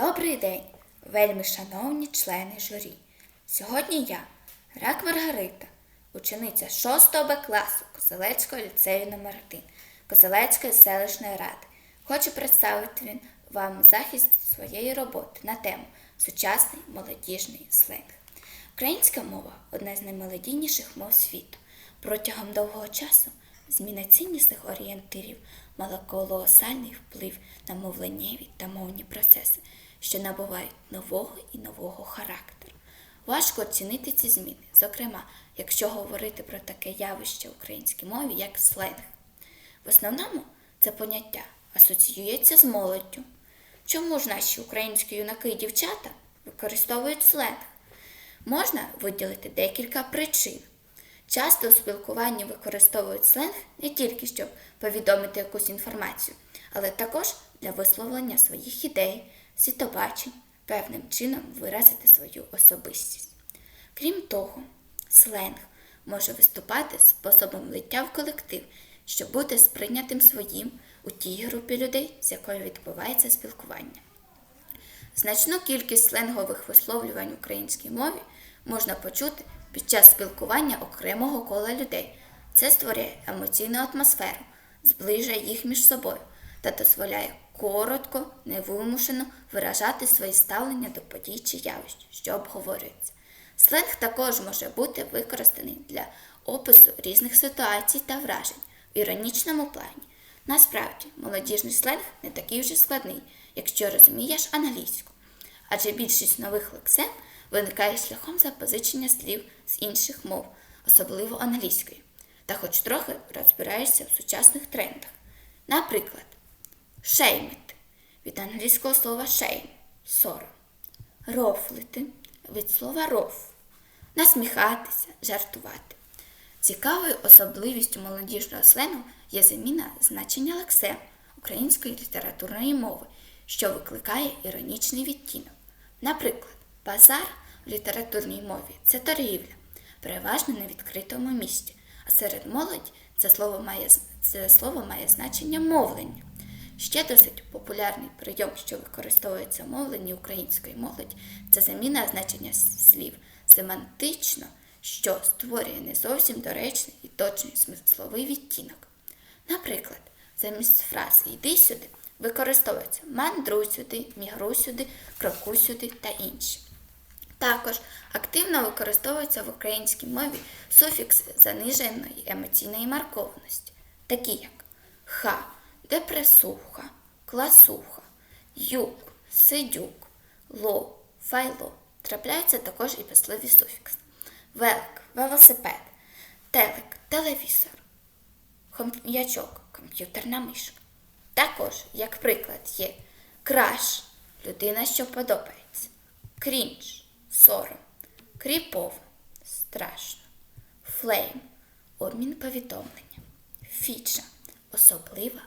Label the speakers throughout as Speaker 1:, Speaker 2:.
Speaker 1: Добрий день, вельми шановні члени журі. Сьогодні я, Рак Маргарита, учениця 6 Б класу Козелецького ліцею номер 1 Козелецької селищної ради. Хочу представити вам захист своєї роботи на тему сучасний молодіжний сленг. Українська мова одна з наймолодійніших мов світу. Протягом довгого часу зміна ціннісних орієнтирів мала колосальний вплив на мовленнєві та мовні процеси, що набувають нового і нового характеру. Важко оцінити ці зміни, зокрема, якщо говорити про таке явище в українській мові, як сленг. В основному це поняття асоціюється з молоддю. Чому ж наші українські юнаки і дівчата використовують сленг? Можна виділити декілька причин. Часто у спілкуванні використовують сленг не тільки щоб повідомити якусь інформацію, але також для висловлення своїх ідей, світобачень, певним чином виразити свою особистість. Крім того, сленг може виступати способом лиття в колектив, щоб бути сприйнятим своїм у тій групі людей, з якою відбувається спілкування. Значну кількість сленгових висловлювань українській мові можна почути під час спілкування окремого кола людей. Це створює емоційну атмосферу, зближує їх між собою та дозволяє коротко, невимушено виражати свої ставлення до подій чи явищ, що обговорюються. Сленг також може бути використаний для опису різних ситуацій та вражень в іронічному плані. Насправді, молодіжний сленг не такий вже складний, якщо розумієш англійську, адже більшість нових лексем виникає шляхом запозичення слів з інших мов, особливо англійської, та хоч трохи розбираєшся в сучасних трендах. Наприклад, шеймити від англійського слова shame – сором, рофлити від слова роф, насміхатися, жартувати. Цікавою особливістю молодіжного сленгу є заміна значення лексем української літературної мови, що викликає іронічний відтінок. Наприклад, базар в літературній мові це торгівля, переважно на відкритому місці, а серед молоді це слово має, це слово має значення мовлення. Ще досить популярний прийом, що використовується в мовленні української молоді, це заміна значення слів семантично, що створює не зовсім доречний і точний смисловий відтінок. Наприклад, замість фрази Йди сюди використовується мандруй сюди, мігруй сюди, крокуй сюди та інші. Також активно використовуються в українській мові суфікси заниженої емоційної маркованості, такі як ха, депресуха, класуха, юк, сидюк, ло, файло. Трапляються також і писливі суфікси. Велик, велосипед, телек, телевізор, хом'ячок, комп'ютерна мишка. Також, як приклад, є краш людина, що подобається, крінж сором, кріпово страшно, флейм обмін повідомлення, фіча особлива.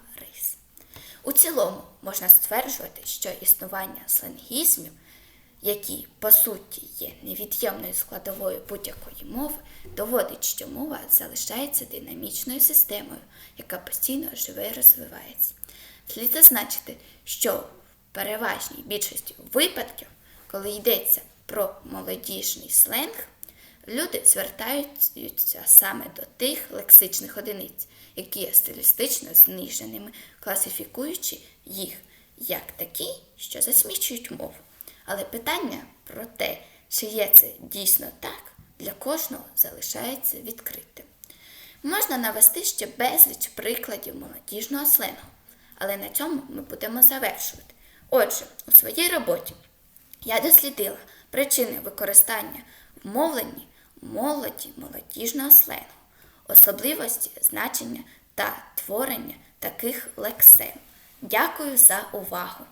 Speaker 1: У цілому можна стверджувати, що існування сленгізмів, які по суті є невід'ємною складовою будь-якої мови, доводить, що мова залишається динамічною системою, яка постійно живе і розвивається. Слід зазначити, що в переважній більшості випадків, коли йдеться про молодіжний сленг, люди звертаються саме до тих лексичних одиниць, які є стилістично зниженими, класифікуючи їх як такі, що засмічують мову. Але питання про те, чи є це дійсно так, для кожного залишається відкритим. Можна навести ще безліч прикладів молодіжного сленгу, але на цьому ми будемо завершувати. Отже, у своїй роботі я дослідила причини використання в мовленні молоді молодіжного сленгу, особливості значення та творення таких лексем. Дякую за увагу!